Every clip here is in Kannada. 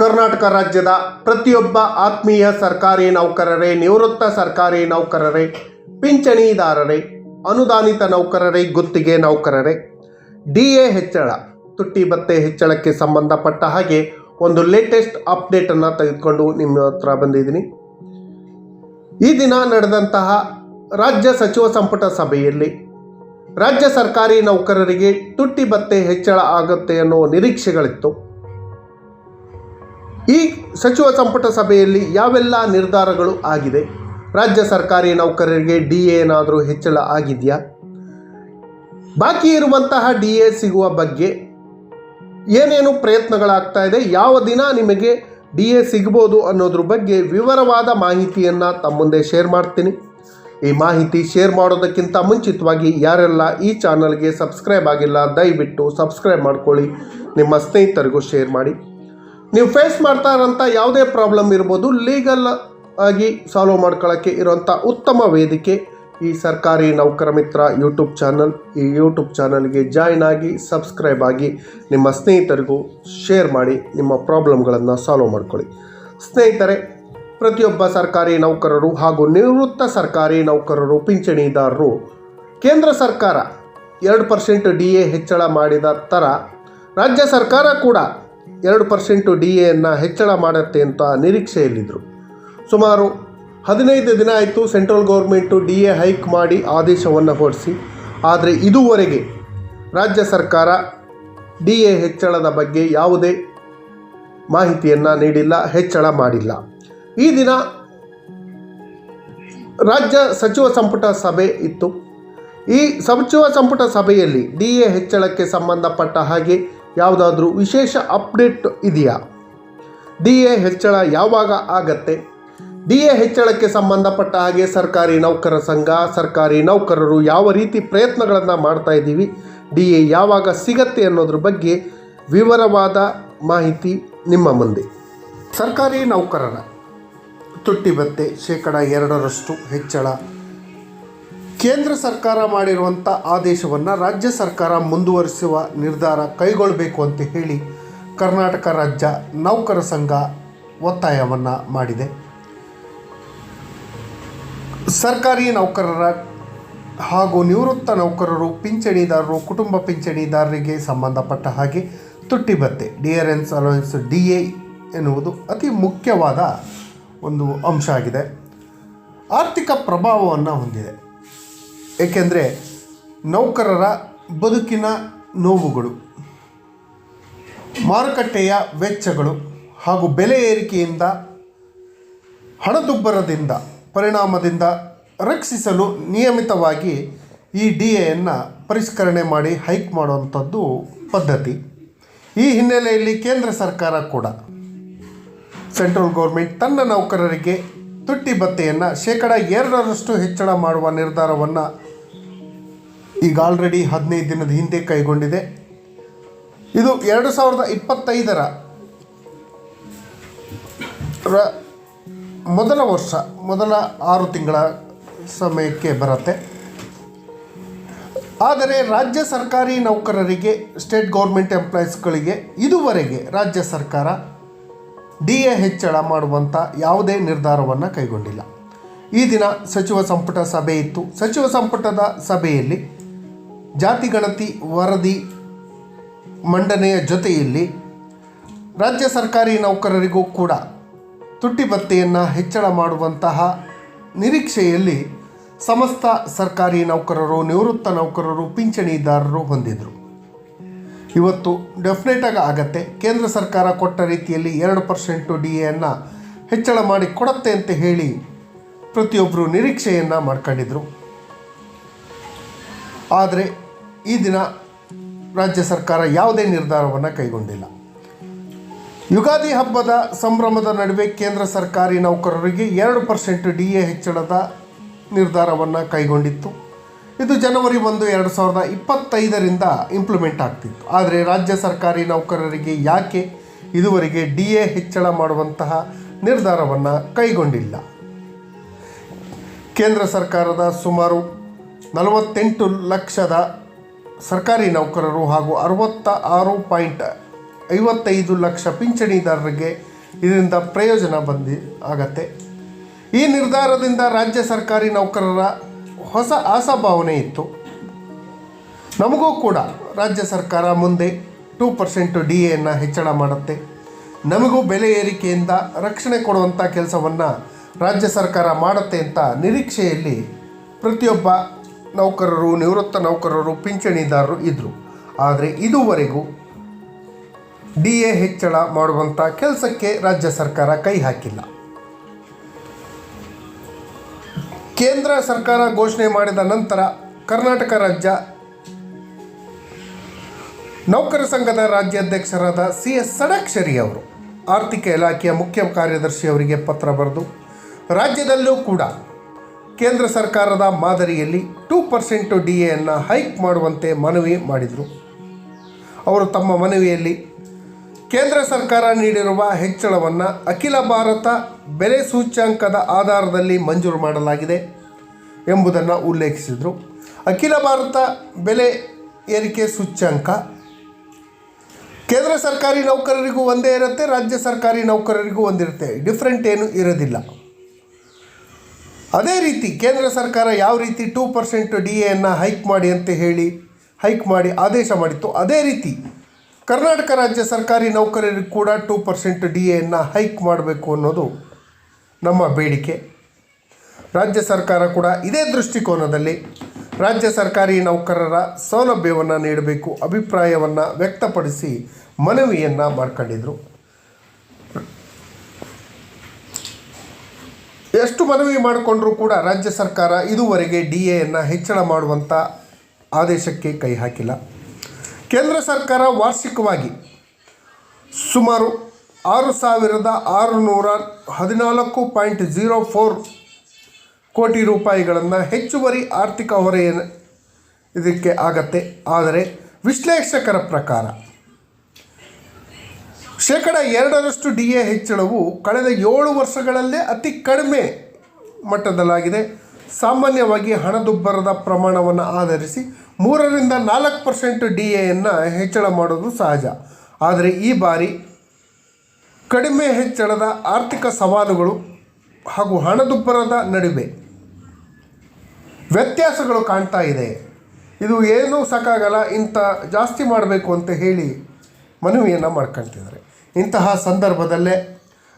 ಕರ್ನಾಟಕ ರಾಜ್ಯದ ಪ್ರತಿಯೊಬ್ಬ ಆತ್ಮೀಯ ಸರ್ಕಾರಿ ನೌಕರರೇ, ನಿವೃತ್ತ ಸರ್ಕಾರಿ ನೌಕರರೇ, ಪಿಂಚಣಿದಾರರೇ, ಅನುದಾನಿತ ನೌಕರರೇ, ಗುತ್ತಿಗೆ ನೌಕರರೇ. ಡಿ ಎ ಹೆಚ್ಚಳ, ತುಟ್ಟಿ ಭತ್ತೆ ಹೆಚ್ಚಳಕ್ಕೆ ಸಂಬಂಧಪಟ್ಟ ಹಾಗೆ ಒಂದು ಲೇಟೆಸ್ಟ್ ಅಪ್ಡೇಟನ್ನು ತೆಗೆದುಕೊಂಡು ನಿಮ್ಮ ಹತ್ರ ಬಂದಿದ್ದೀನಿ. ಈ ದಿನ ನಡೆದಂತಹ ರಾಜ್ಯ ಸಚಿವ ಸಂಪುಟ ಸಭೆಯಲ್ಲಿ ರಾಜ್ಯ ಸರ್ಕಾರಿ ನೌಕರರಿಗೆ ತುಟ್ಟಿ ಭತ್ತೆ ಹೆಚ್ಚಳ ಆಗುತ್ತೆ ಅನ್ನೋ ನಿರೀಕ್ಷೆಗಳಿತ್ತು. ಈ ಸಚಿವ ಸಂಪುಟ ಸಭೆಯಲ್ಲಿ ಯಾವೆಲ್ಲ ನಿರ್ಧಾರಗಳು ಆಗಿದೆ? ರಾಜ್ಯ ಸರ್ಕಾರಿ ನೌಕರರಿಗೆ ಡಿ ಎ ಏನಾದರೂ ಹೆಚ್ಚಳ ಆಗಿದೆಯಾ? ಬಾಕಿ ಇರುವಂತಹ ಡಿ ಎ ಸಿಗುವ ಬಗ್ಗೆ ಏನೇನು ಪ್ರಯತ್ನಗಳಾಗ್ತಾ ಇದೆ? ಯಾವ ದಿನ ನಿಮಗೆ ಡಿ ಎ ಸಿಗ್ಬೋದು ಅನ್ನೋದ್ರ ಬಗ್ಗೆ ವಿವರವಾದ ಮಾಹಿತಿಯನ್ನು ತಮ್ಮ ಮುಂದೆ ಶೇರ್ ಮಾಡ್ತೀನಿ. ಈ ಮಾಹಿತಿ ಶೇರ್ ಮಾಡೋದಕ್ಕಿಂತ ಮುಂಚಿತವಾಗಿ ಯಾರೆಲ್ಲ ಈ ಚಾನಲ್ಗೆ ಸಬ್ಸ್ಕ್ರೈಬ್ ಆಗಿಲ್ಲ, ದಯವಿಟ್ಟು ಸಬ್ಸ್ಕ್ರೈಬ್ ಮಾಡ್ಕೊಳ್ಳಿ. ನಿಮ್ಮ ಸ್ನೇಹಿತರಿಗೂ ಶೇರ್ ಮಾಡಿ. ನೀವು ಫೇಸ್ ಮಾಡ್ತಾ ಇರೋಂಥ ಯಾವುದೇ ಪ್ರಾಬ್ಲಮ್ ಇರ್ಬೋದು ಲೀಗಲ್ ಆಗಿ ಸಾಲ್ವ್ ಮಾಡ್ಕೊಳ್ಳೋಕ್ಕೆ ಇರೋಂಥ ಉತ್ತಮ ವೇದಿಕೆ ಈ ಸರ್ಕಾರಿ ನೌಕರ ಮಿತ್ರ ಯೂಟ್ಯೂಬ್ ಚಾನಲ್ ಈ ಯೂಟ್ಯೂಬ್ ಚಾನಲ್ಗೆ ಜಾಯ್ನ್ ಆಗಿ ಸಬ್ಸ್ಕ್ರೈಬ್ ಆಗಿ ನಿಮ್ಮ ಸ್ನೇಹಿತರಿಗೂ ಶೇರ್ ಮಾಡಿ, ನಿಮ್ಮ ಪ್ರಾಬ್ಲಮ್ಗಳನ್ನು ಸಾಲ್ವ್ ಮಾಡ್ಕೊಳ್ಳಿ. ಸ್ನೇಹಿತರೆ, ಪ್ರತಿಯೊಬ್ಬ ಸರ್ಕಾರಿ ನೌಕರರು ಹಾಗೂ ನಿವೃತ್ತ ಸರ್ಕಾರಿ ನೌಕರರು, ಪಿಂಚಣಿದಾರರು, ಕೇಂದ್ರ ಸರ್ಕಾರ ಎರಡು ಪರ್ಸೆಂಟ್ ಡಿ ಎ ಹೆಚ್ಚಳ ಮಾಡಿದ ಥರ ರಾಜ್ಯ ಸರ್ಕಾರ ಕೂಡ ಎರಡು ಪರ್ಸೆಂಟು ಡಿ ಎಯನ್ನು ಹೆಚ್ಚಳ ಮಾಡುತ್ತೆ ಅಂತ ನಿರೀಕ್ಷೆಯಲ್ಲಿದ್ದರು ಸುಮಾರು ಹದಿನೈದು ದಿನ ಆಯಿತು central government D A hike ಮಾಡಿ ಆದೇಶವನ್ನು ಹೊರಡಿಸಿ. ಆದರೆ ಇದುವರೆಗೆ ರಾಜ್ಯ ಸರ್ಕಾರ ಡಿ ಎ ಹೆಚ್ಚಳದ ಬಗ್ಗೆ ಯಾವುದೇ ಮಾಹಿತಿಯನ್ನು ನೀಡಿಲ್ಲ, ಹೆಚ್ಚಳ ಮಾಡಿಲ್ಲ. ಈ ದಿನ ರಾಜ್ಯ ಸಚಿವ ಸಂಪುಟ ಸಭೆ ಇತ್ತು. ಈ ಸಚಿವ ಸಂಪುಟ ಸಭೆಯಲ್ಲಿ ಡಿ ಎ ಹೆಚ್ಚಳಕ್ಕೆ ಸಂಬಂಧಪಟ್ಟ ಹಾಗೆ ಯಾವುದಾದ್ರೂ ವಿಶೇಷ ಅಪ್ಡೇಟ್ ಇದೆಯಾ? ಡಿ ಎ ಹೆಚ್ಚಳ ಯಾವಾಗ ಆಗತ್ತೆ? ಡಿ ಎ ಹೆಚ್ಚಳಕ್ಕೆ ಸಂಬಂಧಪಟ್ಟ ಹಾಗೆ ಸರ್ಕಾರಿ ನೌಕರ ಸಂಘ, ಸರ್ಕಾರಿ ನೌಕರರು ಯಾವ ರೀತಿ ಪ್ರಯತ್ನಗಳನ್ನು ಮಾಡ್ತಾ ಇದ್ದೀವಿ ಡಿ ಎ ಯಾವಾಗ ಸಿಗತ್ತೆ ಅನ್ನೋದ್ರ ಬಗ್ಗೆ ವಿವರವಾದ ಮಾಹಿತಿ ನಿಮ್ಮ ಮುಂದೆ. ಸರ್ಕಾರಿ ನೌಕರರ ತುಟ್ಟಿ ಭತ್ತೆ ಶೇಕಡ ಎರಡರಷ್ಟು ಹೆಚ್ಚಳ ಕೇಂದ್ರ ಸರ್ಕಾರ ಮಾಡಿರುವಂಥ ಆದೇಶವನ್ನು ರಾಜ್ಯ ಸರ್ಕಾರ ಮುಂದುವರಿಸುವ ನಿರ್ಧಾರ ಕೈಗೊಳ್ಳಬೇಕು ಅಂತ ಹೇಳಿ ಕರ್ನಾಟಕ ರಾಜ್ಯ ನೌಕರ ಸಂಘ ಒತ್ತಾಯವನ್ನು ಮಾಡಿದೆ. ಸರ್ಕಾರಿ ನೌಕರರ ಹಾಗೂ ನಿವೃತ್ತ ನೌಕರರು, ಪಿಂಚಣಿದಾರರು, ಕುಟುಂಬ ಪಿಂಚಣಿದಾರರಿಗೆ ಸಂಬಂಧಪಟ್ಟ ಹಾಗೆ ತುಟ್ಟಿ ಆರ್ ಎನ್ಸ್ ಅಲೋಯನ್ಸ್ ಡಿ ಎ ಎನ್ನುವುದು ಅತಿ ಮುಖ್ಯವಾದ ಒಂದು ಅಂಶ ಆಗಿದೆ. ಆರ್ಥಿಕ ಪ್ರಭಾವವನ್ನು ಹೊಂದಿದೆ. ಏಕೆಂದರೆ ನೌಕರರ ಬದುಕಿನ ನೋವುಗಳು, ಮಾರುಕಟ್ಟೆಯ ವೆಚ್ಚಗಳು ಹಾಗೂ ಬೆಲೆ ಏರಿಕೆಯಿಂದ, ಹಣದುಬ್ಬರದಿಂದ, ಪರಿಣಾಮದಿಂದ ರಕ್ಷಿಸಲು ನಿಯಮಿತವಾಗಿ ಈ ಡಿ ಎಯನ್ನು ಪರಿಷ್ಕರಣೆ ಮಾಡಿ ಹೈಕ್ ಮಾಡುವಂಥದ್ದು ಪದ್ಧತಿ. ಈ ಹಿನ್ನೆಲೆಯಲ್ಲಿ ಕೇಂದ್ರ ಸರ್ಕಾರ ಕೂಡ ಸೆಂಟ್ರಲ್ ಗೌರ್ಮೆಂಟ್ ತನ್ನ ನೌಕರರಿಗೆ ತುಟ್ಟಿ ಭತ್ತೆಯನ್ನು ಶೇಕಡ ಎರಡರಷ್ಟು ಹೆಚ್ಚಳ ಮಾಡುವ ನಿರ್ಧಾರವನ್ನು ಈಗ ಆಲ್ರೆಡಿ ಹದಿನೈದು ದಿನದ ಹಿಂದೆ ಕೈಗೊಂಡಿದೆ. ಇದು ಎರಡು ಸಾವಿರದ ಇಪ್ಪತ್ತೈದರ ಮೊದಲ ವರ್ಷ, ಮೊದಲ ಆರು ತಿಂಗಳ ಸಮಯಕ್ಕೆ ಬರುತ್ತೆ. ಆದರೆ ರಾಜ್ಯ ಸರ್ಕಾರಿ ನೌಕರರಿಗೆ ಸ್ಟೇಟ್ ಗೌರ್ಮೆಂಟ್ ಎಂಪ್ಲಾಯೀಸ್ಗಳಿಗೆ ಇದುವರೆಗೆ ರಾಜ್ಯ ಸರ್ಕಾರ ಡಿ ಎ ಹೆಚ್ಚಳ ಮಾಡುವಂಥ ಯಾವುದೇ ನಿರ್ಧಾರವನ್ನು ಕೈಗೊಂಡಿಲ್ಲ. ಈ ದಿನ ಸಚಿವ ಸಂಪುಟ ಸಭೆ ಇತ್ತು. ಸಚಿವ ಸಂಪುಟದ ಸಭೆಯಲ್ಲಿ ಜಾತಿ ಗಣತಿ ವರದಿ ಮಂಡನೆಯ ಜೊತೆಯಲ್ಲಿ ರಾಜ್ಯ ಸರ್ಕಾರಿ ನೌಕರರಿಗೂ ಕೂಡ ತುಟ್ಟಿ ಭತ್ತೆಯನ್ನು ಹೆಚ್ಚಳ ಮಾಡುವಂತಹ ನಿರೀಕ್ಷೆಯಲ್ಲಿ ಸಮಸ್ತ ಸರ್ಕಾರಿ ನೌಕರರು, ನಿವೃತ್ತ ನೌಕರರು, ಪಿಂಚಣಿದಾರರು ಹೊಂದಿದರು. ಇವತ್ತು ಡೆಫಿನೆಟಾಗಿ ಆಗತ್ತೆ. ಕೇಂದ್ರ ಸರ್ಕಾರ ಕೊಟ್ಟ ರೀತಿಯಲ್ಲಿ ಎರಡು ಪರ್ಸೆಂಟು ಡಿ ಎನ್ನು ಹೆಚ್ಚಳ ಮಾಡಿ ಕೊಡತ್ತೆ ಅಂತ ಹೇಳಿ ಪ್ರತಿಯೊಬ್ಬರು ನಿರೀಕ್ಷೆಯನ್ನು ಮಾಡ್ಕೊಂಡಿದ್ರು. ಆದರೆ ಈ ದಿನ ರಾಜ್ಯ ಸರ್ಕಾರ ಯಾವುದೇ ನಿರ್ಧಾರವನ್ನು ಕೈಗೊಂಡಿಲ್ಲ. ಯುಗಾದಿ ಹಬ್ಬದ ಸಂಭ್ರಮದ ನಡುವೆ ಕೇಂದ್ರ ಸರ್ಕಾರಿ ನೌಕರರಿಗೆ ಎರಡು ಪರ್ಸೆಂಟ್ ಡಿ ಎ ಹೆಚ್ಚಳದ ನಿರ್ಧಾರವನ್ನು ಕೈಗೊಂಡಿತ್ತು. ಇದು ಜನವರಿ ಒಂದು, ಎರಡು ಸಾವಿರದ ಇಪ್ಪತ್ತೈದರಿಂದ ಇಂಪ್ಲಿಮೆಂಟ್ ಆಗ್ತಿತ್ತು. ಆದರೆ ರಾಜ್ಯ ಸರ್ಕಾರಿ ನೌಕರರಿಗೆ ಯಾಕೆ ಇದುವರೆಗೆ ಡಿ ಎ ಹೆಚ್ಚಳ ಮಾಡುವಂತಹ ನಿರ್ಧಾರವನ್ನು ಕೈಗೊಂಡಿಲ್ಲ? ಕೇಂದ್ರ ಸರ್ಕಾರದ ಸುಮಾರು ನಲವತ್ತೆಂಟು ಲಕ್ಷದ ಸರ್ಕಾರಿ ನೌಕರರು ಹಾಗೂ ಅರವತ್ತ ಆರು ಪಾಯಿಂಟ್ ಐವತ್ತೈದು ಲಕ್ಷ ಪಿಂಚಣಿದಾರರಿಗೆ ಇದರಿಂದ ಪ್ರಯೋಜನ ಬಂದಿ ಆಗತ್ತೆ. ಈ ನಿರ್ಧಾರದಿಂದ ರಾಜ್ಯ ಸರ್ಕಾರಿ ನೌಕರರ ಹೊಸ ಆಸಾಭಾವನೆ ಇತ್ತು. ನಮಗೂ ಕೂಡ ರಾಜ್ಯ ಸರ್ಕಾರ ಮುಂದೆ ಟೂ ಪರ್ಸೆಂಟು ಡಿ ಎಯನ್ನು ಹೆಚ್ಚಳ ಮಾಡುತ್ತೆ. ನಮಗೂ ಬೆಲೆ ಏರಿಕೆಯಿಂದ ರಕ್ಷಣೆ ಕೊಡುವಂಥ ಕೆಲಸವನ್ನು ರಾಜ್ಯ ಸರ್ಕಾರ ಮಾಡುತ್ತೆ ಅಂತ ನಿರೀಕ್ಷೆಯಲ್ಲಿ ಪ್ರತಿಯೊಬ್ಬ ನೌಕರರು, ನಿವೃತ್ತ ನೌಕರರು, ಪಿಂಚಣಿದಾರರು ಇದ್ದರು ಆದರೆ ಇದುವರೆಗೂ ಡಿ ಎ ಹೆಚ್ಚಳ ಮಾಡುವಂಥ ಕೆಲಸಕ್ಕೆ ರಾಜ್ಯ ಸರ್ಕಾರ ಕೈ ಹಾಕಿಲ್ಲ. ಕೇಂದ್ರ ಸರ್ಕಾರ ಘೋಷಣೆ ಮಾಡಿದ ನಂತರ ಕರ್ನಾಟಕ ರಾಜ್ಯ ನೌಕರ ಸಂಘದ ರಾಜ್ಯಾಧ್ಯಕ್ಷರಾದ ಸಿ ಎಸ್ ಸಡಾಕ್ಷರಿ ಅವರು, ಆರ್ಥಿಕ ಇಲಾಖೆಯ ಮುಖ್ಯ ಕಾರ್ಯದರ್ಶಿ ಅವರಿಗೆ ಪತ್ರ ಬರೆದು, ರಾಜ್ಯದಲ್ಲೂ ಕೂಡ ಕೇಂದ್ರ ಸರ್ಕಾರದ ಮಾದರಿಯಲ್ಲಿ ಟೂ ಪರ್ಸೆಂಟು ಡಿ ಎಯನ್ನು ಹೈಕ್ ಮಾಡುವಂತೆ ಮನವಿ ಮಾಡಿದರು. ಅವರು ತಮ್ಮ ಮನವಿಯಲ್ಲಿ ಕೇಂದ್ರ ಸರ್ಕಾರ ನೀಡಿರುವ ಹೆಚ್ಚಳವನ್ನು ಅಖಿಲ ಭಾರತ ಬೆಲೆ ಸೂಚ್ಯಾಂಕದ ಆಧಾರದಲ್ಲಿ ಮಂಜೂರು ಮಾಡಲಾಗಿದೆ ಎಂಬುದನ್ನು ಉಲ್ಲೇಖಿಸಿದರು. ಅಖಿಲ ಭಾರತ ಬೆಲೆ ಏರಿಕೆ ಸೂಚ್ಯಾಂಕ ಕೇಂದ್ರ ಸರ್ಕಾರಿ ನೌಕರರಿಗೂ ಒಂದೇ ಇರುತ್ತೆ, ರಾಜ್ಯ ಸರ್ಕಾರಿ ನೌಕರರಿಗೂ ಒಂದಿರುತ್ತೆ. ಡಿಫ್ರೆಂಟ್ ಏನು ಇರೋದಿಲ್ಲ. ಅದೇ ರೀತಿ ಕೇಂದ್ರ ಸರ್ಕಾರ ಯಾವ ರೀತಿ ಟೂ ಪರ್ಸೆಂಟ್ ಡಿ ಎಯನ್ನು ಹೈಕ್ ಮಾಡಿ ಅಂತ ಹೇಳಿ, ಹೈಕ್ ಮಾಡಿ ಆದೇಶ ಮಾಡಿತ್ತು, ಅದೇ ರೀತಿ ಕರ್ನಾಟಕ ರಾಜ್ಯ ಸರ್ಕಾರಿ ನೌಕರರಿಗೆ ಕೂಡ ಟೂ ಪರ್ಸೆಂಟ್ ಡಿ ಎಯನ್ನು ಹೈಕ್ ಮಾಡಬೇಕು ಅನ್ನೋದು ನಮ್ಮ ಬೇಡಿಕೆ. ರಾಜ್ಯ ಸರ್ಕಾರ ಕೂಡ ಇದೇ ದೃಷ್ಟಿಕೋನದಲ್ಲಿ ರಾಜ್ಯ ಸರ್ಕಾರಿ ನೌಕರರ ಸೌಲಭ್ಯವನ್ನು ನೀಡಬೇಕು ಅಭಿಪ್ರಾಯವನ್ನು ವ್ಯಕ್ತಪಡಿಸಿ ಮನವಿಯನ್ನು ಮಾಡ್ಕೊಂಡಿದ್ರು. ಎಷ್ಟು ಮನವಿ ಮಾಡಿಕೊಂಡ್ರೂ ಕೂಡ ರಾಜ್ಯ ಸರ್ಕಾರ ಇದುವರೆಗೆ ಡಿ ಎಯನ್ನು ಹೆಚ್ಚಳ ಮಾಡುವಂಥ ಆದೇಶಕ್ಕೆ ಕೈ ಹಾಕಿಲ್ಲ. ಕೇಂದ್ರ ಸರ್ಕಾರ ವಾರ್ಷಿಕವಾಗಿ ಸುಮಾರು ಆರು ಸಾವಿರದ ಆರುನೂರ ಹದಿನಾಲ್ಕು ಪಾಯಿಂಟ್ ಜೀರೋ ಫೋರ್ ಕೋಟಿ ರೂಪಾಯಿಗಳನ್ನು ಹೆಚ್ಚುವರಿ ಆರ್ಥಿಕ ಹೊರೆಯ ಇದಕ್ಕೆ ಆಗತ್ತೆ. ಆದರೆ ವಿಶ್ಲೇಷಕರ ಪ್ರಕಾರ ಶೇಕಡ ಎರಡರಷ್ಟು ಡಿ ಎ ಹೆಚ್ಚಳವು ಕಳೆದ ಏಳು ವರ್ಷಗಳಲ್ಲೇ ಅತಿ ಕಡಿಮೆ ಮಟ್ಟದಲ್ಲಾಗಿದೆ. ಸಾಮಾನ್ಯವಾಗಿ ಹಣದುಬ್ಬರದ ಪ್ರಮಾಣವನ್ನು ಆಧರಿಸಿ ಮೂರರಿಂದ ನಾಲ್ಕು ಪರ್ಸೆಂಟ್ ಡಿ ಎಯನ್ನು ಹೆಚ್ಚಳ ಮಾಡೋದು ಸಹಜ. ಆದರೆ ಈ ಬಾರಿ ಕಡಿಮೆ ಹೆಚ್ಚಳದ ಆರ್ಥಿಕ ಸವಾಲುಗಳು ಹಾಗೂ ಹಣದುಬ್ಬರದ ನಡುವೆ ವ್ಯತ್ಯಾಸಗಳು ಕಾಣ್ತಾ ಇದೆ. ಇದು ಏನೂ ಸಾಕಾಗಲ್ಲ, ಇಂಥ ಜಾಸ್ತಿ ಮಾಡಬೇಕು ಅಂತ ಹೇಳಿ ಮನವಿಯನ್ನು ಮಾಡ್ಕೊಳ್ತಿದ್ದಾರೆ ಇಂತಹ ಸಂದರ್ಭದಲ್ಲೇ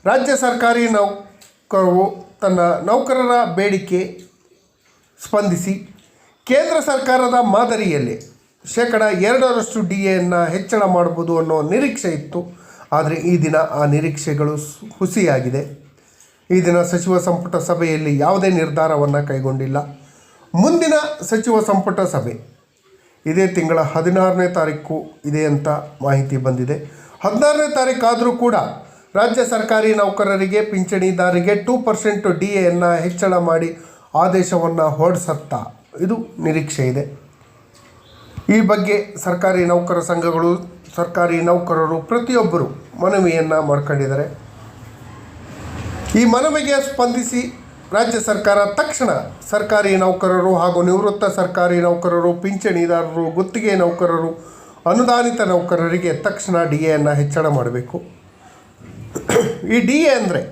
ರಾಜ್ಯ ಸರ್ಕಾರಿ ನೌಕರವು ತನ್ನ ನೌಕರರ ಬೇಡಿಕೆ ಸ್ಪಂದಿಸಿ ಕೇಂದ್ರ ಸರ್ಕಾರದ ಮಾದರಿಯಲ್ಲಿ ಶೇಕಡ ಎರಡರಷ್ಟು ಡಿ ಎನ್ನು ಹೆಚ್ಚಳ ಮಾಡ್ಬೋದು ಅನ್ನೋ ನಿರೀಕ್ಷೆ ಇತ್ತು. ಆದರೆ ಈ ದಿನ ಆ ನಿರೀಕ್ಷೆಗಳು ಹುಸಿಯಾಗಿದೆ. ಈ ದಿನ ಸಚಿವ ಸಂಪುಟ ಸಭೆಯಲ್ಲಿ ಯಾವುದೇ ನಿರ್ಧಾರವನ್ನು ಕೈಗೊಂಡಿಲ್ಲ. ಮುಂದಿನ ಸಚಿವ ಸಂಪುಟ ಸಭೆ ಇದೇ ತಿಂಗಳ ಹದಿನಾರನೇ ತಾರೀಕು ಇದೆ ಅಂತ ಮಾಹಿತಿ ಬಂದಿದೆ. ಹದಿನಾರನೇ ತಾರೀಕಾದರೂ ಕೂಡ ರಾಜ್ಯ ಸರ್ಕಾರಿ ನೌಕರರಿಗೆ ಪಿಂಚಣಿದಾರರಿಗೆ ಟೂ ಪರ್ಸೆಂಟ್ ಡಿ ಎಯನ್ನು ಹೆಚ್ಚಳ ಮಾಡಿ ಆದೇಶವನ್ನು ಹೊರಡಿಸತ್ತ ಇದು ನಿರೀಕ್ಷೆ ಇದೆ. ಈ ಬಗ್ಗೆ ಸರ್ಕಾರಿ ನೌಕರ ಸಂಘಗಳು, ಸರ್ಕಾರಿ ನೌಕರರು ಪ್ರತಿಯೊಬ್ಬರು ಮನವಿಯನ್ನು ಮಾಡ್ಕೊಂಡಿದ್ದಾರೆ. ಈ ಮನವಿಗೆ ಸ್ಪಂದಿಸಿ ರಾಜ್ಯ ಸರ್ಕಾರ ತಕ್ಷಣ ಸರ್ಕಾರಿ ನೌಕರರು ಹಾಗೂ ನಿವೃತ್ತ ಸರ್ಕಾರಿ ನೌಕರರು, ಪಿಂಚಣಿದಾರರು, ಗುತ್ತಿಗೆ ನೌಕರರು, ಅನುದಾನಿತ ನೌಕರರಿಗೆ ತಕ್ಷಣ ಡಿ ಎಯನ್ನು ಹೆಚ್ಚಳ ಮಾಡಬೇಕು. ಈ ಡಿ ಎ ಅಂದರೆ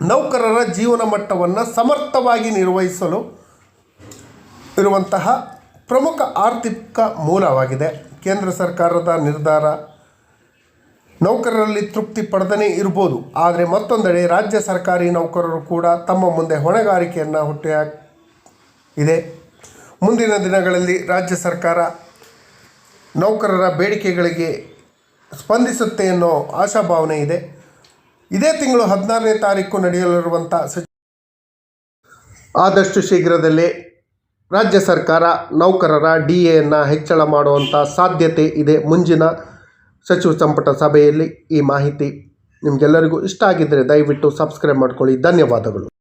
ನೌಕರರ ಜೀವನ ಮಟ್ಟವನ್ನು ಸಮರ್ಥವಾಗಿ ನಿರ್ವಹಿಸಲು ಇರುವಂತಹ ಪ್ರಮುಖ ಆರ್ಥಿಕ ಮೂಲವಾಗಿದೆ. ಕೇಂದ್ರ ಸರ್ಕಾರದ ನಿರ್ಧಾರ ನೌಕರರಲ್ಲಿ ತೃಪ್ತಿ ಪಡೆದನೇ ಇರ್ಬೋದು. ಆದರೆ ಮತ್ತೊಂದೆಡೆ ರಾಜ್ಯ ಸರ್ಕಾರಿ ನೌಕರರು ಕೂಡ ತಮ್ಮ ಮುಂದೆ ಹೊಣೆಗಾರಿಕೆಯನ್ನು ಹುಟ್ಟಿ ಇದೆ ಮುಂದಿನ ದಿನಗಳಲ್ಲಿ ರಾಜ್ಯ ಸರ್ಕಾರ ನೌಕರರ ಬೇಡಿಕೆಗಳಿಗೆ ಸ್ಪಂದಿಸುತ್ತೆ ಅನ್ನೋ ಆಶಾಭಾವನೆ ಇದೆ. ಇದೇ ತಿಂಗಳು ಹದಿನಾರನೇ ತಾರೀಕು ನಡೆಯಲಿರುವಂಥ ಸಚಿ ಆದಷ್ಟು ಶೀಘ್ರದಲ್ಲೇ ರಾಜ್ಯ ಸರ್ಕಾರ ನೌಕರರ ಡಿ ಎಯನ್ನು ಹೆಚ್ಚಳ ಮಾಡುವಂಥ ಸಾಧ್ಯತೆ ಇದೆ. ಮುಂಜಿನ ಸಚಿವ ಸಂಪುಟ ಸಭೆಯಲ್ಲಿ ಈ ಮಾಹಿತಿ ನಿಮಗೆಲ್ಲರಿಗೂ ಇಷ್ಟ ಆಗಿದ್ದರೆ ದಯವಿಟ್ಟು ಸಬ್ಸ್ಕ್ರೈಬ್ ಮಾಡ್ಕೊಳ್ಳಿ. ಧನ್ಯವಾದಗಳು.